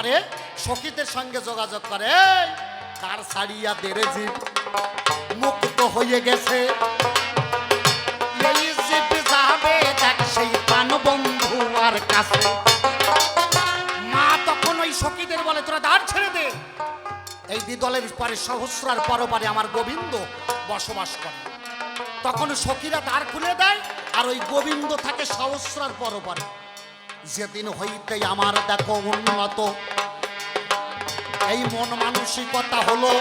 আরে সখীদের সঙ্গে যোগাযোগ করে "এই, কার ছাড়িয়া দেরে জীব মুক্ত হয়ে গেছে। যাবে সেই প্রাণ বন্ধু আর কাছে। মা তখন ওই সখীদের বলে তোরা দাঁড় ছেড়ে দে। এই দ্বিদলের পরে সহস্রার পরপারে আমার গোবিন্দ বসবাস করে। তখন সখীরা দ্বার খুলে দেয় আর ওই গোবিন্দ থাকে সহস্রার পরপারে। যেদিন হইতেই আমার দেখো উন্নত, এই মন মানসিকতা হলো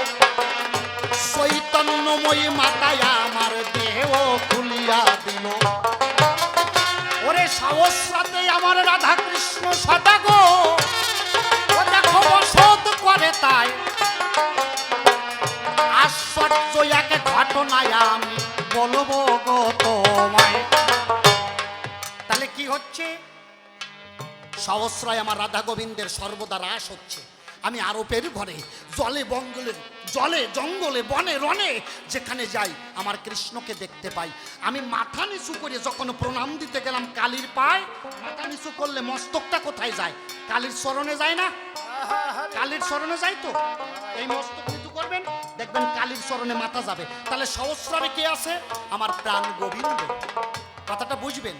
চৈতন্যময়ী মাতায় আমার দেহ খুলিয়া দিল। ওরে সহস্রাতে আমার রাধা কৃষ্ণ সদা করে তাই। আশ্চর্য এক ঘটনায় আমি বলব গো তোমায়। তাহলে কি হচ্ছে? সহস্রায় আমার রাধা গোবিন্দের সর্বদা রাস হচ্ছে। আমি আরোপের ঘরে, জলে বঙ্গলে, জলে জঙ্গলে, বনে রনে যেখানে যাই, আমার কৃষ্ণকে দেখতে পাই। আমি মাথা নিচু করে যখন প্রণাম দিতে গেলাম কালীর পায়, মাথা নিচু করলে মস্তকটা কোথায় যায়? কালীর স্মরণে যায় না? কালীর স্মরণে যায় তো? এই মস্তক নিচু করবেন, দেখবেন কালীর স্মরণে মাথা যাবে। তাহলে সহস্রারে কে আছে? আমার প্রাণ গোবিন্দ। কথাটা বুঝবেন?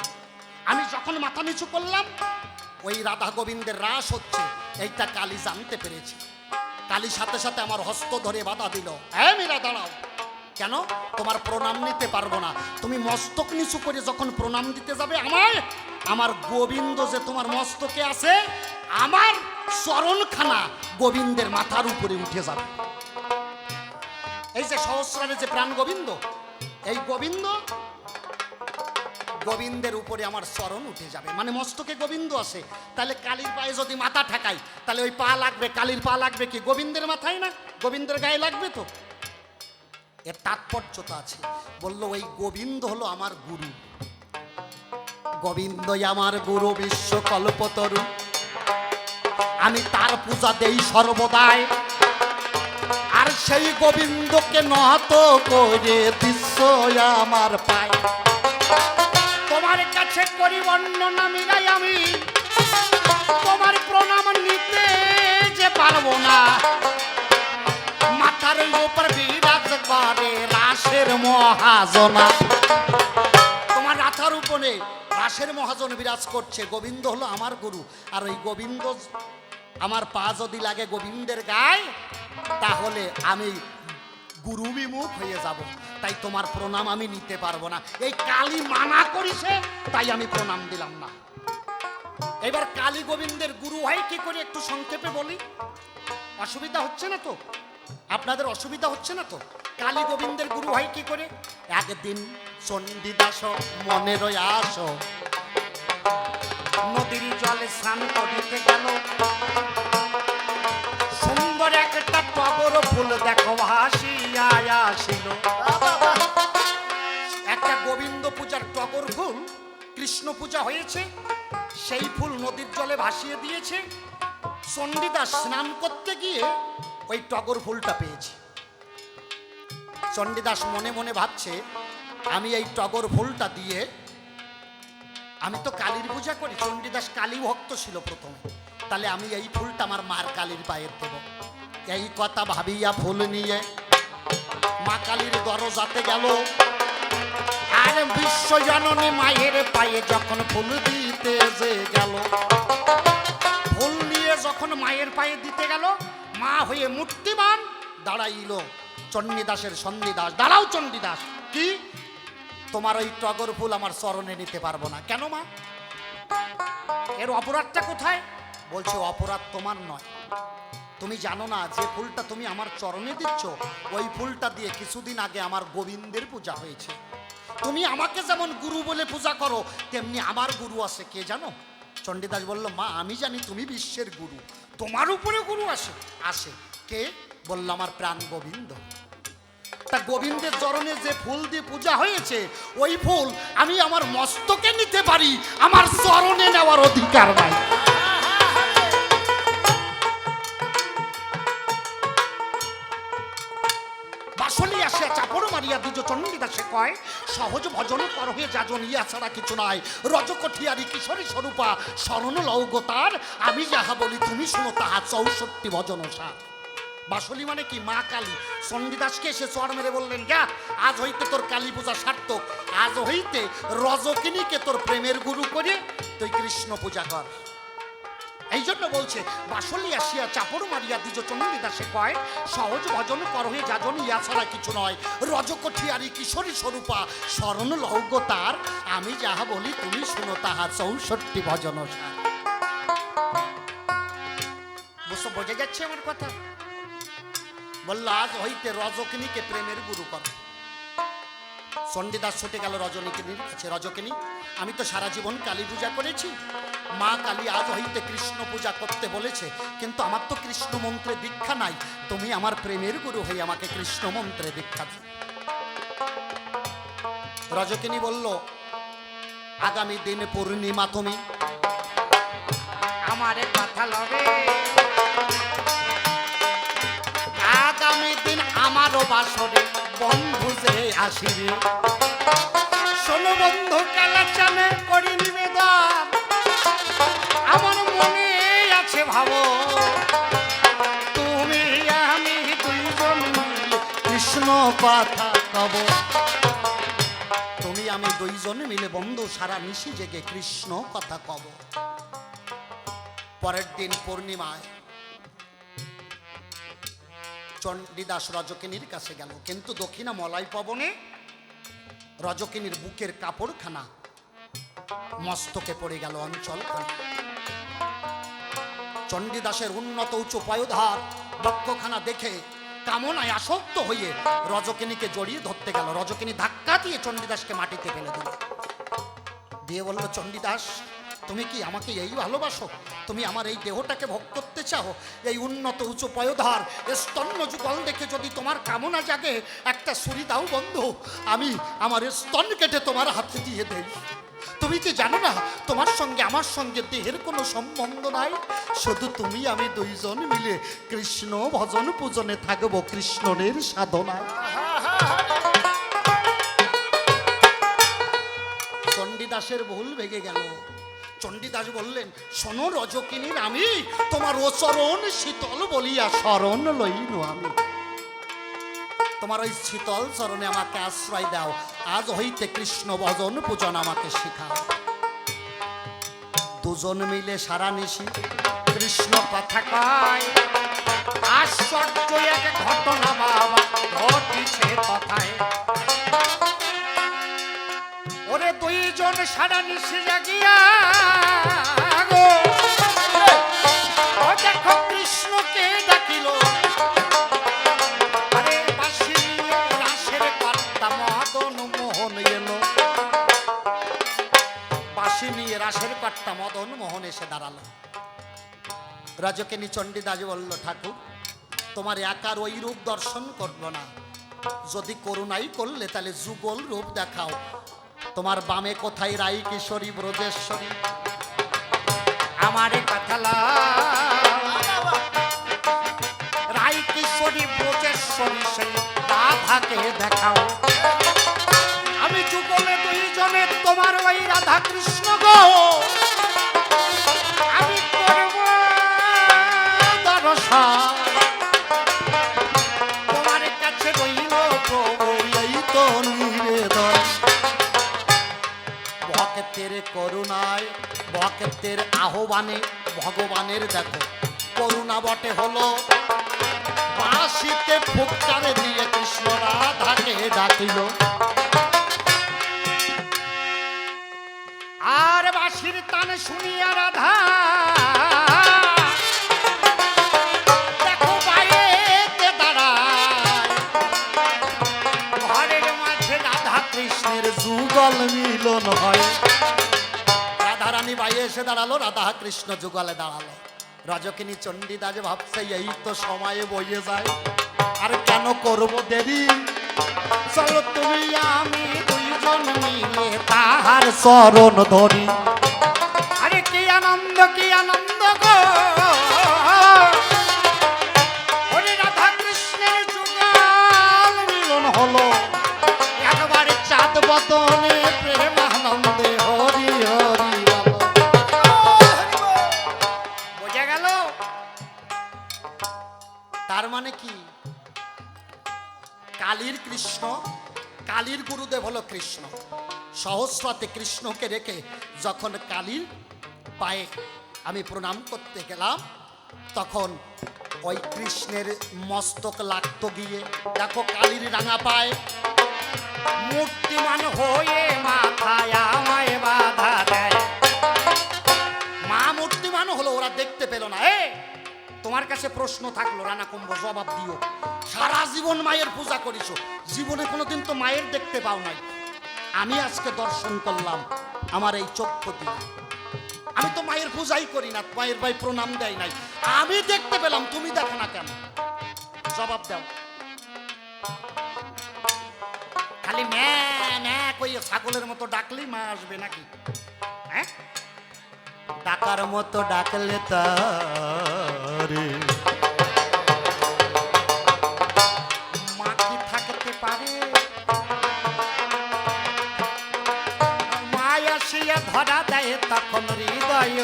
আমি যখন মাথা নিচু করলাম ওই রাধা গোবিন্দের রাস হচ্ছে, এইটা কালী জানতে পেরেছি। কালীর সাথে সাথে আমার হস্ত ধরে বাধা দিল হ্যাঁ মীরা, দাঁড়াও। কেন? তোমার প্রণাম নিতে পারব না। তুমি মস্তক নিচু করে যখন প্রণাম দিতে যাবে আমার আমার গোবিন্দ যে তোমার মস্তকে আছে, আমার চরণখানা গোবিন্দের মাথার উপরে উঠে যাবে। এই যে সহস্রারে যে প্রাণ গোবিন্দ, এই গোবিন্দ গোবিন্দের উপরে আমার চরণ উঠে যাবে। মানে মস্তকে গোবিন্দ আছে। তাহলে কালীর পায়ে যদি মাথা ঠেকাই, তাহলে ওই পা লাগবে, কালীর পা লাগবে কি গোবিন্দের মাথায় না? গোবিন্দের গায়ে লাগবে তো? এর তাৎপর্যতা আছে। বলল, ওই গোবিন্দ হলো আমার গুরু। গোবিন্দই আমার গুরু, বিশ্ব কল্পতরু। আমি তার পূজা দেই সর্বদাই। আর সেই গোবিন্দকে নত করে দৃশ্য আমার পায়। কাছে করি বর্ণনা আমি। তোমার প্রণাম নিতে যে পারব না। মাথার উপর বিরাজ করে রাসের মহাজনা। তোমার রাথার উপরে রাসের মহাজন বিরাজ করছে। গোবিন্দ হলো আমার গুরু। আর ওই গোবিন্দ, আমার পা যদি লাগে গোবিন্দের গায়ে, তাহলে আমি গুরু বিমুখ হয়ে যাব। তাই তোমার প্রণাম আমি নিতে পারব না। এই কালী মানা করিছে, তাই আমি প্রণাম দিলাম না। এবার কালী গোবিন্দের গুরু হয় কি করে একটু সংক্ষেপে বলি? অসুবিধা হচ্ছে না তো? আপনাদের অসুবিধা হচ্ছে না তো? কালী গোবিন্দের গুরু হয় কি করে? একদিন চণ্ডীদাস মনের আস। নদীর জলে স্নান করিতে গেল। সুন্দর একটা টগর ফুল দেখো একটা গোবিন্দ পূজার টগর ফুল কৃষ্ণ পূজা হয়েছে, সেই ফুল নদীর জলে ভাসিয়ে দিয়েছে। চণ্ডীদাস স্নান করতে গিয়ে ওই টগর ফুলটা পেয়েছে। চণ্ডীদাস মনে মনে ভাবছে, আমি এই টগর ফুলটা দিয়ে আমি তো কালীর পূজা করি। চণ্ডীদাস কালী ভক্ত ছিল প্রথমে। তাহলে আমি এই ফুলটা আমার মার কালীর পায়ের দেব। এই কথা ভাবিয়া ফুল নিয়ে মা কালীর দরজাতে গেল। আর বিশ্ব জননী মায়ের পায়ে যখন ফুল দিতে যে গেল, ফুল নিয়ে যখন মায়ের পায়ে দিতে গেল, মা হয়ে মূর্তিমান দাঁড়াইল। চণ্ডীদাসের সন্ধিদাস, দাঁড়াও চণ্ডীদাস। কি? তোমার ওই টগর ফুল আমার চরণে নিতে পারব না। কেন মা? এর অপরাধটা কোথায়? বলছে, অপরাধ তোমার নয়। তুমি জানো না, যে ফুলটা তুমি আমার চরণে দিচ্ছ, ওই ফুলটা দিয়ে কিছুদিন আগে আমার গোবিন্দের পূজা হয়েছে। তুমি আমাকে যেমন গুরু বলে পূজা করো, তেমনি আমার গুরু আছে, কে জানো? চণ্ডীদাস বলল, মা, আমি জানি তুমি বিশ্বের গুরু, তোমার উপরে গুরু আসে আসে। কে? বলল আমার প্রাণ গোবিন্দ। তা গোবিন্দের চরণে যে ফুল দিয়ে পূজা হয়েছে, ওই ফুল আমি আমার মস্তকে নিতে পারি, আমার চরণে নেওয়ার অধিকার নাই। আসিয়া চাপড় মারি মারিয়া দ্বিজ চণ্ডীদাসে কয়, সহজ ভজন কর হয়ে যাজন ইয়া ছাড়া কিছু নাই। রজকঠিয়ারি কিশোরী স্বরূপা শরণ লৌগতার আমি যাহা বলি তুমি শুনো, তাহা চৌষট্টি ভজন সার। বাসলি মানে কি? মা কালী। চণ্ডীদাসকে এসে চর মেরে বললেন, যা, আজ হইতে তোর কালী পূজা সার্থক। আজ হইতে রজকিনীকে তোর প্রেমের গুরু করে তুই কৃষ্ণ পূজা কর। এই জন্য বলছে বাসলি আসিয়া চাপড় মারিয়া দ্বিজ চণ্ডীদাসে কয়, সহজ ভজন করহে যাজন ইয়া ছাড়া কিছু নয়। রজকঠি রজকঠিয়ারি কিশোরী স্বরূপা, স্মরণ লৌগ তার, আমি যাহা বলি তুমি শুনো তাহা চৌষট্টি ভজন বুঝতে বোঝা যাচ্ছে আমার কথা? বলল, আজ হইতে রজকিনীকে প্রেমের গুরু কর। চণ্ডীদাস ছুটে গেল রজনীকিনীর কাছে। রজকিনী, আমি তো সারা জীবন কালী পূজা করেছি। মা কালী আজ হইতে কৃষ্ণ পূজা করতে বলেছে, কিন্তু আমার তো কৃষ্ণ মন্ত্রে দীক্ষা নাই। তুমি আমার প্রেমের গুরু হয়ে আমাকে কৃষ্ণ মন্ত্রে দীক্ষা দিও। রজকিনী বলল, আগামী দিন পূর্ণিমা তুমি? আমারে কথা লবে আগামী দিন আমারও বাসরে বন্ধু যে আসিবে। কথা কব। তুমি আমি দুইজন মিলে বন্ধু সারা নিশি জেগে কৃষ্ণ কথা কব। পরের দিন পূর্ণিমায় চণ্ডীদাস রজকিনীর কাছে গেল। কিন্তু দক্ষিণা মলাই পবনে রজকিনীর বুকের কাপড়খানা মস্তকে পড়ে গেল অঞ্চল চণ্ডীদাসের উন্নত উঁচু পয়োধার বক্ষখানা দেখে কামনায় আসক্ত হয়ে রজকিনীকে জড়িয়ে ধরতে গেল। রজকিনী ধাক্কা দিয়ে চণ্ডীদাসকে মাটিতে ফেলে দিল। দিয়ে বলল, চণ্ডীদাস, তুমি কি আমাকে এই ভালোবাসো? তুমি আমার এই দেহটাকে ভোগ করতে চাও? এই উন্নত উঁচু পয়োধার স্তন্য যুগল দেখে যদি তোমার কামনা জাগে, একটা ছুরি দাও বন্ধু। আমি আমার স্তন কেটে তোমার হাতে দিয়ে দেই। তুমি কি জানো না, তোমার সঙ্গে আমার সঙ্গে দেহের কোনো সম্বন্ধ নাই? শুধু তুমি, আমি দুইজন মিলে কৃষ্ণ ভজন পূজনে থাকব কৃষ্ণনের সাধনায়। চণ্ডীদাসের ভুল ভেঙে গেল। চণ্ডীদাস বললেন, শোনো রজকিনীর আমি, তোমার ওচরণ শীতল বলিয়া শরণ লইনু আমি। তোমার ওই শীতল চরণে আমাকে আশ্রয় দাও। আজ হইতে কৃষ্ণ ভজন, পূজন আমাকে শেখাও। দুজন মিলে সারা নিশি কৃষ্ণ কথা কয়। আশ্চর্য এক ঘটনা বাবা, ঘটিছে কথায়। ওরে দুইজন সারা নিশে জাগিয়া দেখো কৃষ্ণকে ডাকিল। বাঁশি নিয়ে রাসের কর্তা মদন মোহন এসে দাঁড়াল। রাজকিনী চণ্ডীদাস বলল ঠাকুর তোমার একার ওই রূপ দর্শন করল না। যদি করুণাই করলে তাহলে যুগল রূপ দেখাও। তোমার বামে কোথায় রাই কিশোরী ব্রজেশ্বরী? আমার রাই কিশোরী ব্রজেশ্বরী সেই রাধাকে দেখাও। আমি যুগলে দুইজনে তোমার ওই রাধা কৃষ্ণ গো। আমি করুণায়, ভক্তের আহ্বানে, ভগবানের দেখো, করুণা বটে হলো। বাঁশিতে ফুটকারে দিয়ে কৃষ্ণ রাধাকে ডাকিল। তান শুনিয়া রাধা। রাধারানী বাইরে এসে দাঁড়াল, রাধা কৃষ্ণ যুগলে দাঁড়াল। রজকিনী চণ্ডীদাস ভাবছে, এই তো সময়ে বইয়ে যায়। আর কেন করব দেরি? চলো তুমি আমি দুইজন মিলে তাহার চরণ ধরি। কি আনন্দ কি আনন্দ গো? রাধা কৃষ্ণের যুগাল মিলন হলো। একবারে চাঁদ বতনে প্রেম আনন্দে হরি হরি বোঝা গেল? তার মানে কি? কালীর কৃষ্ণ, কালীর গুরুদেব হলো কৃষ্ণ। সহস্রতে কৃষ্ণকে রেখে যখন কালীর পায়ে আমি প্রণাম করতে গেলাম। তখন ওই কৃষ্ণের মস্তক লাগতো গিয়ে। দেখো কালীর রাঙা পায়ে। মূর্তিমান হয়ে মাথায় আমায় বাধা দেয়। মা মূর্তিমান হলো, ওরা দেখতে পেল না। এ, তোমার কাছে প্রশ্ন থাকল, রানা কুম্ভ, জবাব দিও। সারা জীবন মায়ের পূজা করিছো। জীবনে কোনোদিন তো মায়ের দেখতে পাও নাই। আমি আজকে দর্শন করলাম আমার এই চক্ষু দিয়ে। আমি তো মায়ের পূজাই করি না, মায়ের ভাই প্রণাম দেয় নাই। আমি দেখতে পেলাম, তুমি দেখো না কেন? জবাব দাও। খালি কই ছাগলের মতো ডাকলেই মা আসবে নাকি? হ্যাঁ? ডাকার মতো ডাকলে তারে। মা কি ধরা তখন হৃদয়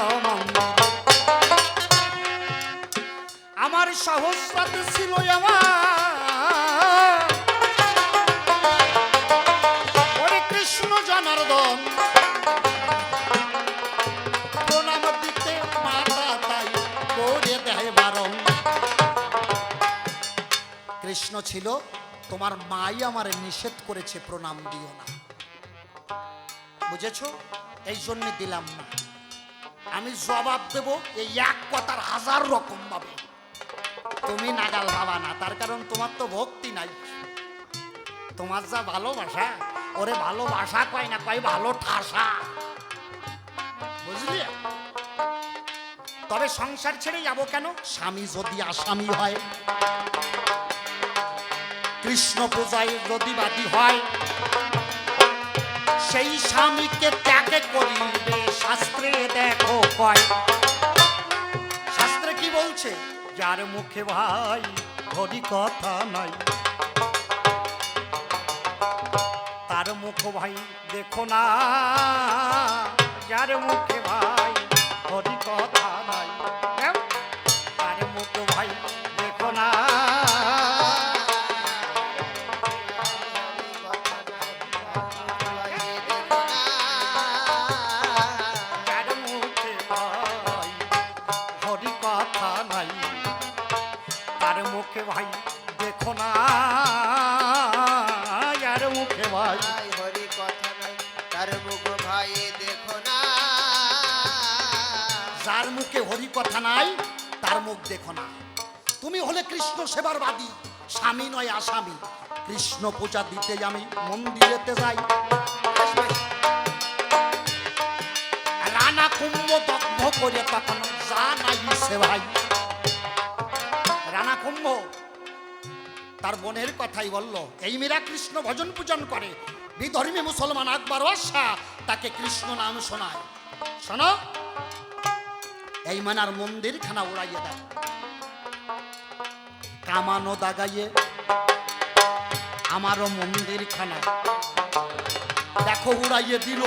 আমার সহস্রাতে ছিল কৃষ্ণ জনার্দন কৃষ্ণ ছিল, তোমার মাই আমার নিষেধ করেছে, প্রণাম দিও না। বুঝেছ? এই জন্য দিলাম না। আমি জবাব দেব এই এক কথার হাজার রকম ভাবে। তুমি নাগাল ভাবা না, তার কারণ তোমার তো ভক্তি নাই। তোমার যা ভালোবাসা, ওরে ভালোবাসা কয় না কয় ভালো ঠাসা। বুঝলি? তবে সংসার ছেড়ে যাব কেন? স্বামী যদি আসামি হয়, কৃষ্ণ পূজায় যদি বাদী হয় সেই স্বামীকে ত্যাগে করিবে শাস্ত্রে দেখো কয়। শাস্ত্রে কি বলছে? যার মুখে ভাই হরি কথা নাই। তার মুখ ভাই দেখো না। যার মুখে ভাই হরি কথা নাই। কেউ? তার মুখ ভাই যার মুখে হরি কথা নাই, তার মুখ দেখো না। তুমি হলে কৃষ্ণ সেবার বাদী স্বামী নয় আসামি। কৃষ্ণ পূজা দিতে আমি মন্দিরেতে যাই। রানা কুম্ভ দগ্ধ করে তখন যা নাই সে ভাই। রানা কুম্ভ, তার বোনের কথাই বলল, এই মেয়েরা কৃষ্ণ ভজন পূজন করে। বিধর্মী মুসলমান আকবর বাদশাহ তাকে কৃষ্ণ নাম শোনায়। শোনো এই মানার মন্দির খানা উড়াইয়ে দেয় কামানো দাগাইয়ে আমারও মন্দির খানা দেখো, উড়াইয়ে দিল।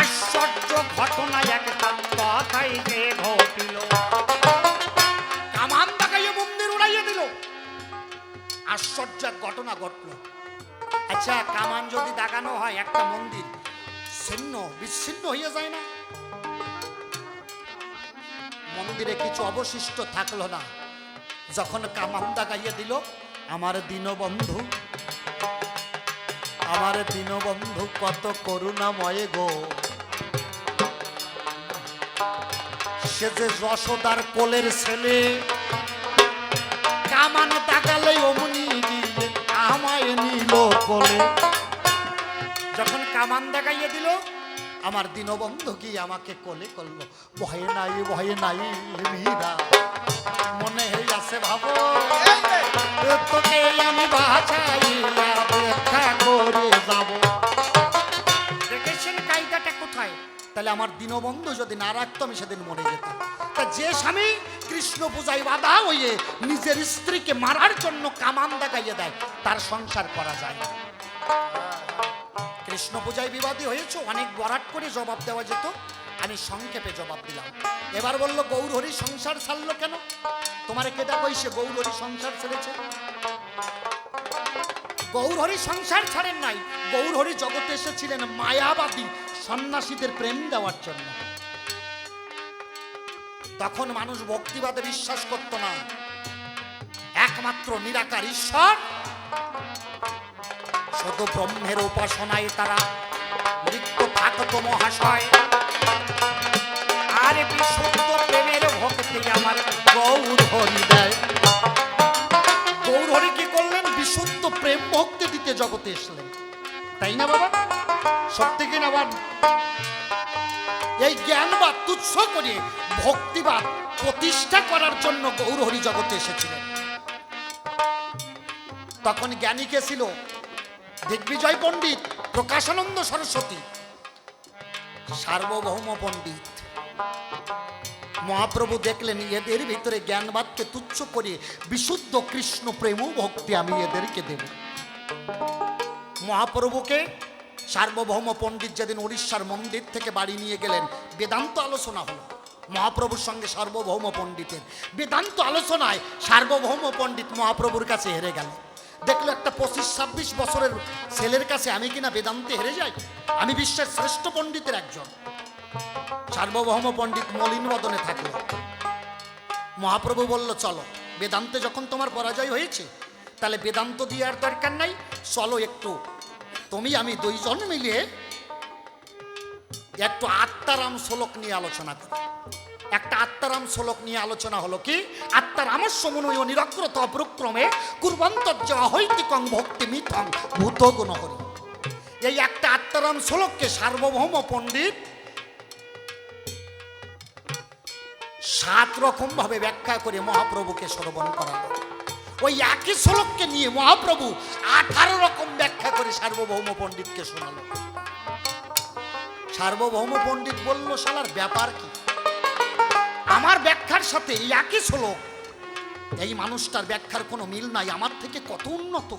আশ্চর্য ঘটনা একটা কথাই যে ঘটিল। কামান দাগাইয়ে মন্দির উড়াইয়ে দিল। আশ্চর্য ঘটনা ঘটলো। আচ্ছা কামান যদি দাগানো হয় একটা মন্দির, ছিন্ন, বিচ্ছিন্ন হয়ে যায় না? মন্দিরে কিছু অবশিষ্ট থাকল না। যখন কামান দাগাইয়ে দিল, আমার দীনবন্ধু আমার দীনবন্ধু, কত করুণাময় গো। সে যে যশোদার কোলের ছেলে কামান দাগালে অমনি গিয়ে আমায় নিল কোলে। যখন কামান দেখাইয়ে দিল আমার দীনবন্ধু কি আমাকে কোলে করল। ভয়ে নাই ভয়ে নাই মীরা। মনে আছে ভাবো, তোকে আমি করে যাব। কোথায়? তাহলে আমার দীনবন্ধু যদি না রাখতো, আমি সেদিন মরে যেতাম। তা যে স্বামী কৃষ্ণ পূজায় বাধা হয়ে নিজের স্ত্রীকে মারার জন্য কামান দেখাইয়ে দেয়, তার সংসার করা যায় না। কৃষ্ণ পূজায় বিবাদী হয়েছে? অনেক বরাট করে জবাব দেওয়া যেত। আমি সংক্ষেপে জবাব দিলাম। এবার বলল, গৌরহরি সংসার ছাড়লো কেন? তোমার কেটা কইছে গৌরহরি সংসার ছেড়েছে? গৌরহরি সংসার ছাড়েন নাই। গৌরহরি জগতে এসেছিলেন মায়াবাদী সন্ন্যাসীদের প্রেম দেওয়ার জন্য। তখন মানুষ ভক্তিবাদে বিশ্বাস করত না। একমাত্র নিরাকার ঈশ্বর শুধু ব্রহ্মের উপাসনায় তারা মৃত্যু থাকত মহাশয়। আর বিশুদ্ধ প্রেমের ভক্তি আমার গৌর হরি দেয়। গৌর হরি কি করলেন? বিশুদ্ধ প্রেম ভক্তি দিতে জগতে এসলেন। তাই না বাবা? সত্যি কি না এই জ্ঞানবাদ তুচ্ছ করে ভক্তিবাদ প্রতিষ্ঠা করার জন্য গৌরহরি জগতে এসেছিলেন। তখন জ্ঞানী কে ছিল? দিগ্বিজয় পণ্ডিত প্রকাশানন্দ সরস্বতী, সার্বভৌম পণ্ডিত। মহাপ্রভু দেখলেন এদের ভিতরে জ্ঞানবাদকে তুচ্ছ করে বিশুদ্ধ কৃষ্ণ প্রেম ভক্তি আমি এদেরকে দেব। মহাপ্রভুকে সার্বভৌম পণ্ডিত যেদিন উড়িষ্যার মন্দির থেকে বাড়ি নিয়ে গেলেন, বেদান্ত আলোচনা হলো। মহাপ্রভুর সঙ্গে সার্বভৌম পণ্ডিতের বেদান্ত আলোচনায় সার্বভৌম পণ্ডিত মহাপ্রভুর কাছে হেরে গেল। দেখল পঁচিশ, ছাব্বিশ বছরের ছেলের কাছে আমি কিনা বেদান্তে হেরে যাই? আমি বিশ্বের শ্রেষ্ঠ পণ্ডিতের একজন। সার্বভৌম পণ্ডিত মলিন বদনে থাকল। মহাপ্রভু বলল, চলো, বেদান্তে যখন তোমার পরাজয় হয়েছে, তাহলে বেদান্ত দিয়ে আর দরকার নাই। চলো একটু, তুমি আমি দুইজন মিলিয়ে একটু আত্মারাম শ্লোক নিয়ে আলোচনা করি। একটা আত্মারাম শ্লোক নিয়ে আলোচনা হলো কি? আত্মারামস্য মনয় নিরগ্রত অপ্রক্রমে কুর্বন্তর্য অহৈতিকং ভক্তি মিথং ভূত গুণহরি এই একটা আত্মারাম শ্লোককে সার্বভৌম পণ্ডিত সাত রকম ভাবে ব্যাখ্যা করে মহাপ্রভুকে শ্রবণ করালো। ওই একই শ্লোককে নিয়ে মহাপ্রভু আঠারো রকম ব্যাখ্যা করে সার্বভৌম পণ্ডিতকে শোনালো। সার্বভৌম পণ্ডিত বলল, শালার ব্যাপার কি? আমার ব্যাখ্যার সাথে এই একই শ্লোক। এই মানুষটার ব্যাখ্যার কোনো মিল নাই, আমার থেকে কত উন্নত?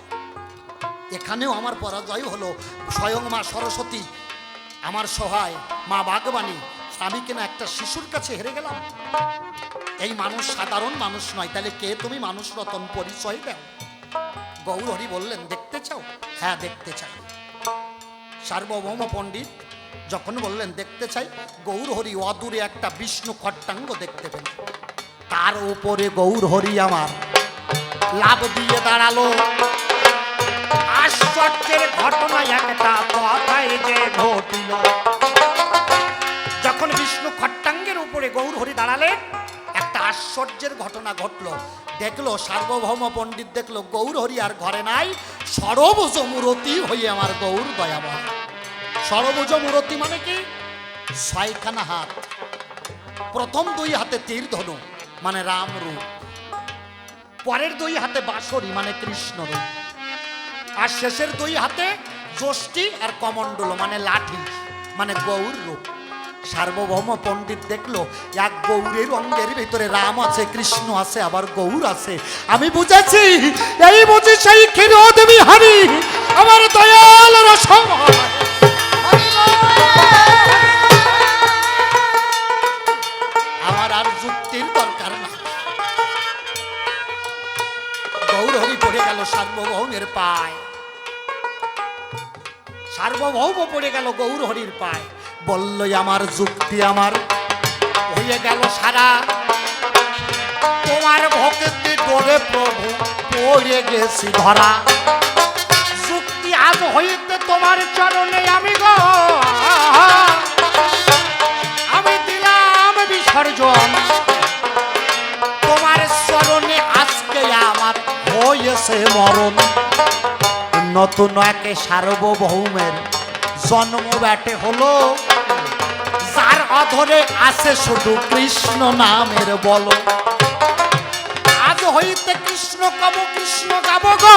এখানেও আমার পরাজয় হলো, স্বয়ং মা সরস্বতী, আমার সহায় মা বাগবাণী আমি কিনা একটা শিশুর কাছে হেরে গেলাম? এই মানুষ সাধারণ মানুষ নয়, তাহলে কে তুমি মানুষ রতন পরিচয় দাও গৌরহরি বললেন, দেখতে চাও? হ্যাঁ দেখতে চাই। সার্বভৌম পণ্ডিত যখন বললেন, দেখতে চাই? গৌরহরি অদূরে একটা বিষ্ণু খট্টাঙ্গ দেখতে পেল। তার উপরে গৌরহরি আমার লাভ দিয়ে দাঁড়াল। আশ্চর্যের ঘটনা একটা কথায় যে ঘটিল। যখন বিষ্ণু খট্টাঙ্গের উপরে গৌরহরি দাঁড়ালেন, একটা আশ্চর্যের ঘটনা ঘটলো। দেখল, সার্বভৌম পণ্ডিত দেখল, গৌরহরি আর ঘরে নাই সরব মূরতি হয়ে আমার গৌর দয়াময়। সরবজ মূরতি মানে কি? ছয়খানা হাত। প্রথম দুই হাতে তীর ধনু মানে রাম রূপ। পরের দুই হাতে বাঁশরি মানে কৃষ্ণ রূপ। আর শেষের দুই হাতে যষ্টি আর কমণ্ডল মানে লাঠি মানে গৌর রূপ। সার্বভৌম পণ্ডিত দেখল, এক গৌরের অঙ্গের ভিতরে রাম আছে, কৃষ্ণ আছে, আবার গৌর আছে। আমি বুঝেছি, এই বুঝি সেই ক্ষীর দেবী হারি আমার দয়াল রসময় আমার আর যুক্তির দরকার না গৌরহরি পড়ে গেল সার্বভৌমের পায়। সার্বভৌম পড়ে গেল গৌরহরির পায়। বলল আমার যুক্তি আমার, হয়ে গেল সারা। তোমার ভক্তি ডোরে প্রভু, পড়ে গেছি ধরা। আজ হইতে তোমার চরণে আমি গো। আমি দিলাম বিসর্জন। তোমার চরণে আজকে আমার হয়েছে মরণ। নতুন একে সার্বভৌমের জন্ম ব্যাটে হলো। যার অধরে আছে শুধু কৃষ্ণ নামের বল। আজ হইতে কৃষ্ণ কব কৃষ্ণ গাব গো।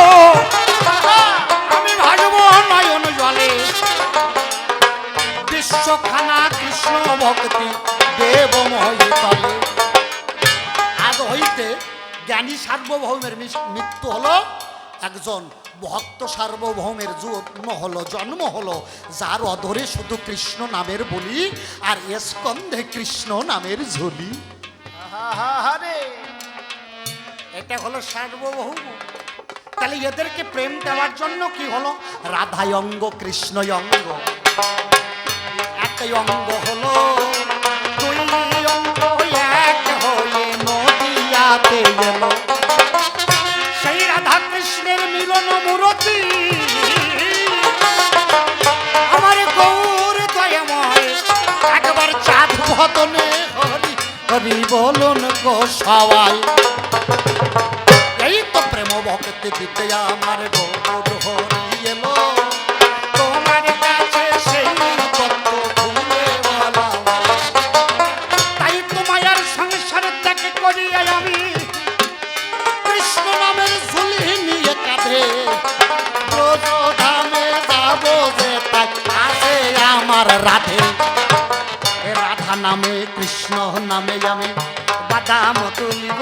বিশ্বখানা কৃষ্ণ ভক্তি দেবময় তলে আজ হইতে জ্ঞানী সার্বভৌমের মৃত্যু হলো একজন ভক্ত সার্বভৌমের জন্ম হলো জন্ম হলো যার অধরে শুধু কৃষ্ণ নামের বলি আর স্কন্ধে কৃষ্ণ নামের ঝুলি। এটা হলো সার্বভৌম। তাহলে এদেরকে প্রেম দেওয়ার জন্য কি হলো? রাধাই অঙ্গ সেই রাধা কৃষ্ণের মিলন মূরতি, আমার গৌর এই তো প্রেম ভক্তি দিতে আমার গৌর হরি রাধে। রাধা নামে কৃষ্ণ নামে আমি বাদাম তুলিব।